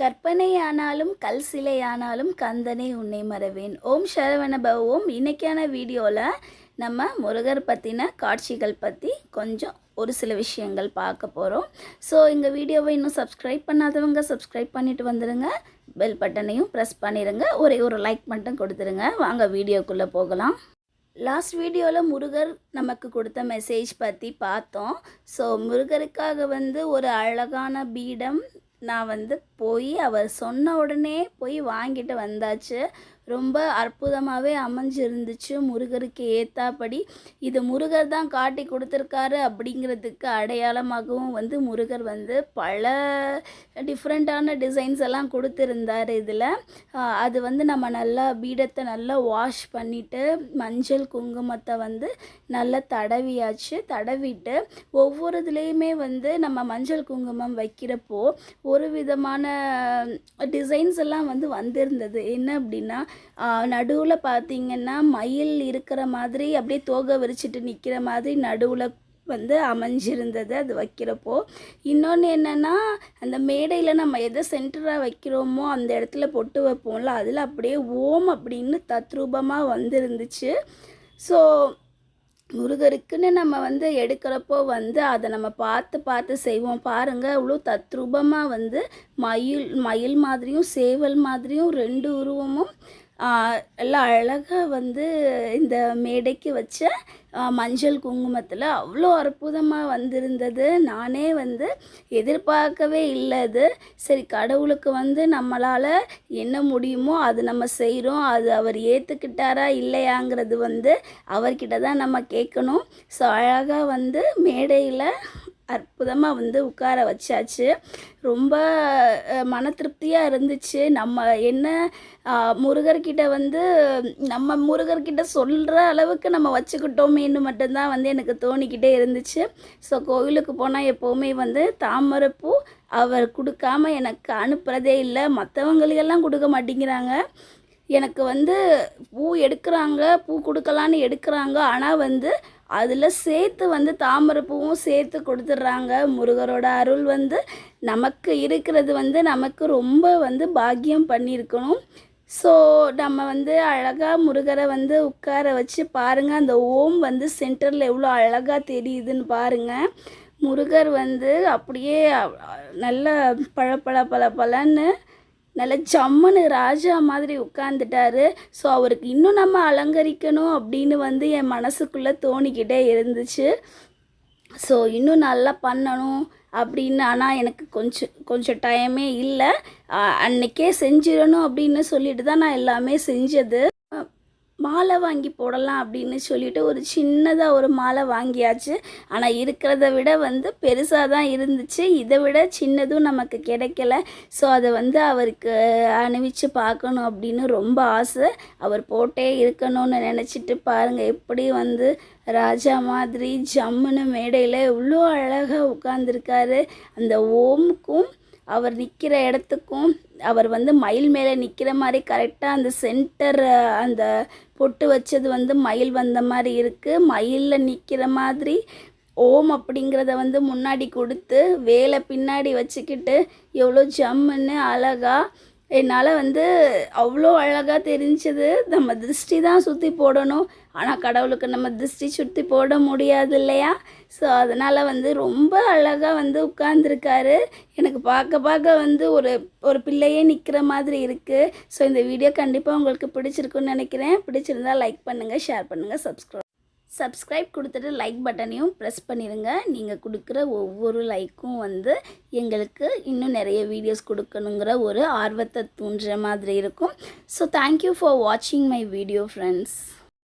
கற்பனையானாலும் கல் சிலையானாலும் கந்தனை உன்னை மறவேன். ஓம் சரவண பவோம் ஓம் வீடியோவில் நம்ம முருகர் பற்றின காட்சிகள் பற்றி கொஞ்சம் ஒரு சில விஷயங்கள் பார்க்க போகிறோம் ஸோ எங்கள் வீடியோவை இன்னும் சப்ஸ்கிரைப் பண்ணாதவங்க சப்ஸ்கிரைப் பண்ணிட்டு வந்துடுங்க பெல் பட்டனையும் ப்ரெஸ் பண்ணிடுங்க ஒரே ஒரு லைக் மட்டும் கொடுத்துருங்க. வாங்க வீடியோக்குள்ளே போகலாம். லாஸ்ட் வீடியோவில் முருகர் நமக்கு கொடுத்த மெசேஜ் பற்றி பார்த்தோம். ஸோ முருகருக்காக வந்து ஒரு அழகான பீடம் நான் வந்து போய் அவர் சொன்ன உடனே போய் வாங்கிட்டு வந்தாச்சு. ரொம்ப அற்புதமாகவே அமைஞ்சிருந்துச்சு. முருகருக்கு ஏத்தாப்படி இது முருகர் தான் காட்டி கொடுத்துருக்காரு அப்படிங்கிறதுக்கு அடையாளமாகவும் வந்து முருகர் வந்து பல டிஃப்ரெண்ட்டான டிசைன்ஸ் எல்லாம் கொடுத்துருந்தார் இதில். அது வந்து நம்ம நல்லா பீடத்தை நல்லா வாஷ் பண்ணிவிட்டு மஞ்சள் குங்குமத்தை வந்து நல்லா தடவியாச்சு. தடவிட்டு ஒவ்வொரு இதுலேயுமே வந்து நம்ம மஞ்சள் குங்குமம் வைக்கிறப்போ ஒரு விதமான டிசைன்ஸ் எல்லாம் வந்து வந்திருந்தது. என்ன அப்படின்னா நடுவில் பார்த்தீங்கன்னா மயில் இருக்கிற மாதிரி அப்படியே தோகை விரிச்சிட்டு நிற்கிற மாதிரி நடுவில் வந்து அமைஞ்சிருந்தது அது வைக்கிறப்போ. இன்னொன்று என்னென்னா அந்த மேடையில் நம்ம எதை சென்டராக வைக்கிறோமோ அந்த இடத்துல பொட்டு வைப்போம்ல அதில் அப்படியே ஓம் அப்படின்னு தத்ரூபமாக வந்திருந்துச்சு. ஸோ முருகருக்குன்னு நம்ம வந்து எடுக்கிறப்போ வந்து அதை நம்ம பார்த்து பார்த்து செய்வோம். பாருங்கள் அவ்வளோ தத்ரூபமாக வந்து மயில் மயில் மாதிரியும் சேவல் மாதிரியும் ரெண்டு உருவமும் எல்லாம் அழகாக வந்து இந்த மேடைக்கு வச்ச மஞ்சள் குங்குமத்தில் அவ்வளோ அற்புதமாக வந்திருந்தது. நானே வந்து எதிர்பார்க்கவே இல்லை அது. சரி கடவுளுக்கு வந்து நம்மளால் என்ன முடியுமோ அது நம்ம செய்கிறோம் அது அவர் ஏற்றுக்கிட்டாரா இல்லையாங்கிறது வந்து அவர்கிட்ட தான் நம்ம கேட்கணும். ஸோ அழகாக வந்து மேடையில் அற்புதமாக வந்து உட்கார வச்சாச்சு. ரொம்ப மன திருப்தியாக இருந்துச்சு. நம்ம என்ன முருகர்கிட்ட வந்து நம்ம முருகர்கிட்ட சொல்கிற அளவுக்கு நம்ம வச்சுக்கிட்டோமேன்னு மட்டும்தான் வந்து எனக்கு தோணிக்கிட்டே இருந்துச்சு. ஸோ கோவிலுக்கு போனால் எப்போவுமே வந்து தாமரைப்பூ அவர் கொடுக்காம எனக்கு அனுப்புகிறதே இல்லை. மற்றவங்களுக்கெல்லாம் கொடுக்க மாட்டேங்கிறாங்க. எனக்கு வந்து பூ எடுக்கிறாங்க பூ கொடுக்கலான்னு எடுக்கிறாங்க. ஆனால் வந்து அதில் சேர்த்து வந்து தாமரை பூவும் சேர்த்து கொடுத்துட்றாங்க. முருகரோட அருள் வந்து நமக்கு இருக்கிறது வந்து நமக்கு ரொம்ப வந்து பாக்கியம் பண்ணியிருக்கணும். ஸோ நம்ம வந்து அழகாக முருகரை வந்து உட்கார வச்சு பாருங்கள் அந்த ஓம் வந்து சென்டரில் எவ்வளோ அழகாக தெரியுதுன்னு பாருங்கள் முருகர் வந்து அப்படியே நல்ல பழப்பழ பழ பழன்னு நல்ல ஜம்முன்னு ராஜா மாதிரி உட்காந்துட்டாரு ஸோ அவருக்கு இன்னும் நம்ம அலங்கரிக்கணும் அப்படின்னு வந்து என் மனசுக்குள்ளே தோணிக்கிட்டே இருந்துச்சு. ஸோ இன்னும் நல்லா பண்ணணும் அப்படின்னு ஆனால் எனக்கு கொஞ்சம் கொஞ்சம் டைமே இல்லை. அன்னைக்கே செஞ்சிடணும் அப்படின்னு சொல்லிட்டு தான் நான் எல்லாமே செஞ்சது. மாலை வாங்கி போடலாம் அப்படின்னு சொல்லிட்டு ஒரு சின்னதாக ஒரு மாலை வாங்கியாச்சு. ஆனால் இருக்கிறத விட வந்து பெருசாக தான் இருந்துச்சு. இதை விட சின்னதும் நமக்கு கிடைக்கல. ஸோ அதை வந்து அவருக்கு அணிவிச்சு பார்க்கணும் அப்படின்னு ரொம்ப ஆசை. அவர் போட்டே இருக்கணும்னு நினச்சிட்டு பாருங்கள் எப்படி வந்து ராஜா மாதிரி ஜம்முன்னு மேடையில் இவ்வளோ அழகாக உட்காந்துருக்காரு அந்த ஓமுக்கும் அவர் நிற்கிற இடத்துக்கும் அவர் வந்து மயில் மேலே நிற்கிற மாதிரி கரெக்டாக அந்த சென்டர் அந்த பொட்டு வச்சது வந்து மயில் வந்த மாதிரி இருக்குது மயிலில் நிற்கிற மாதிரி ஓம் அப்படிங்கிறத வந்து முன்னாடி கொடுத்து வேலை பின்னாடி வச்சுக்கிட்டு எவ்வளோ ஜம்முன்னு அழகாக என்னால் வந்து அவ்வளோ அழகாக தெரிஞ்சது. நம்ம திருஷ்டி தான் சுற்றி போடணும். ஆனால் கடவுளுக்கு நம்ம திருஷ்டி சுற்றி போட முடியாது இல்லையா? ஸோ அதனால் வந்து ரொம்ப அழகாக வந்து உட்காந்துருக்காரு எனக்கு பார்க்க பார்க்க வந்து ஒரு ஒரு பிள்ளையே நிற்கிற மாதிரி இருக்குது ஸோ இந்த வீடியோ கண்டிப்பாக உங்களுக்கு பிடிச்சிருக்குன்னு நினைக்கிறேன். பிடிச்சிருந்தா லைக் பண்ணுங்கள் ஷேர் பண்ணுங்கள் சப்ஸ்கிரைப் சப்ஸ்கிரைப் கொடுத்துட்டு லைக் பட்டனையும் ப்ரெஸ் பண்ணிடுங்க நீங்கள் கொடுக்குற ஒவ்வொரு லைக்கும் வந்து எங்களுக்கு இன்னும் நிறைய வீடியோஸ் கொடுக்கணுங்கிற ஒரு ஆர்வத்தை தூண்டுற மாதிரி இருக்கும். ஸோ தேங்க்யூ ஃபார் வாட்சிங் மை வீடியோ ஃப்ரெண்ட்ஸ்